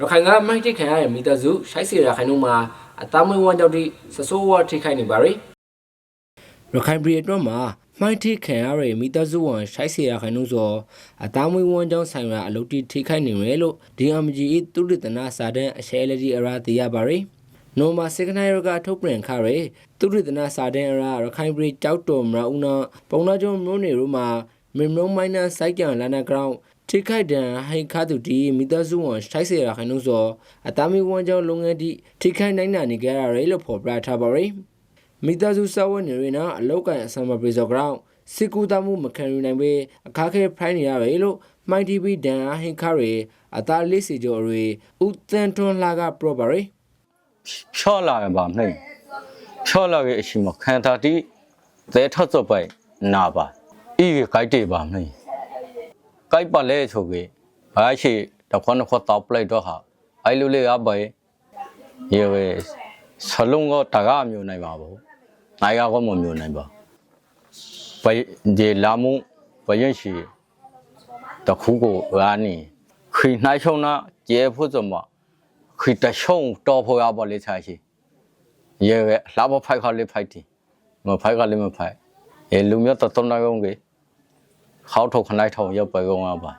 ရခိုင်ကမိုက်တစ်ခံရတဲ့မိသားစုရှိုက်စီရခိုင်တို့မှာအသားမွေးဝမ်းကြောင့်တိဆဆိုးဝါထိခိုက်နေပါရယ်ရခိုင်ပြည်အတွက်မှာမိုက်တစ်ခံရတဲ့မိသားစုဝင်ရှိုက်စီရခိုင်တို့ဆိုအသားမွေးဝမ်းကြောင့်ဆိုင်ရာအလုပ်တိထိခိုက်နေတယ်လို့ DMG သူတည်တနာစာတန်းအရှဲလက်ဒီအရာသိရပါရယ်နိုမာစကနိုင်ရကထုတ်ပြန်ခရဲသူရတနာစာတန်အရာရခိုင်ပြည်ကြောက်တော်မရဦးနာပုံနာကျုံမျိုးနေတို့မှာမင်မုံမိုင်းနာစိုက်ကြံလာနာဂရောင်းထိခိုက်ဒဏ်ဟိုင်ခါသူတီမိသားစုဝန်ထိုက်စေရခိုင်လို့ဆိုအသားမီဝန်ကျောင်းလုပ်ငန်းတိထိခိုက်နိုင်နာနေကြရရဲလို့ဖော်ပြထားပါရယ်မိသားစုစောဝနေရနာအလောက်ကန်အဆံမပြေစောဂရောင်းစစ်ကူတမှုမခံယူနိုင်ပေအခါခဲဖိုင်းနေရတယ်လို့မိုင်းတီဗီဒန်ဟိန်ခါရီအသားလေးစီကျော်ရီဦးတန်ထွန်းလာကပရောပါရယ်ဖြောလာရပါမယ်ဖြောလာရဲ့အရှိမခံတာတိသဲထတ်စောပိုင်နာပါဤကကြိုက်တေပါမယ် ကြိုက်ပါလေဆိုကေဘာရှိတခွန်းခွတ်တောက်ပလိုက်တော့ဟာအိုင်လူလေးအပိုင်ရေဆလုံးကတကားမျိုးနိုင်ပါဘူးနိုင်ကကမမျိုးနိုင်ပါဘယ်ဒီလာမှုဘရင်ရှိတခုကိုရာနီခိနိုင်ချုံနာကျေဖို့စမခွေတရှုံတော်ဖို့ရပါလေချာရှိရေကလာဘဖိုက်ခါလေးဖိုက်တီမဖိုက်ခါလေးမဖိုက်အဲလူမျိုးတတော်နာကုန်းကေ ခေါထုတ်ခနိုင်ထောင်ရောက်ပဲကုန်းရပါ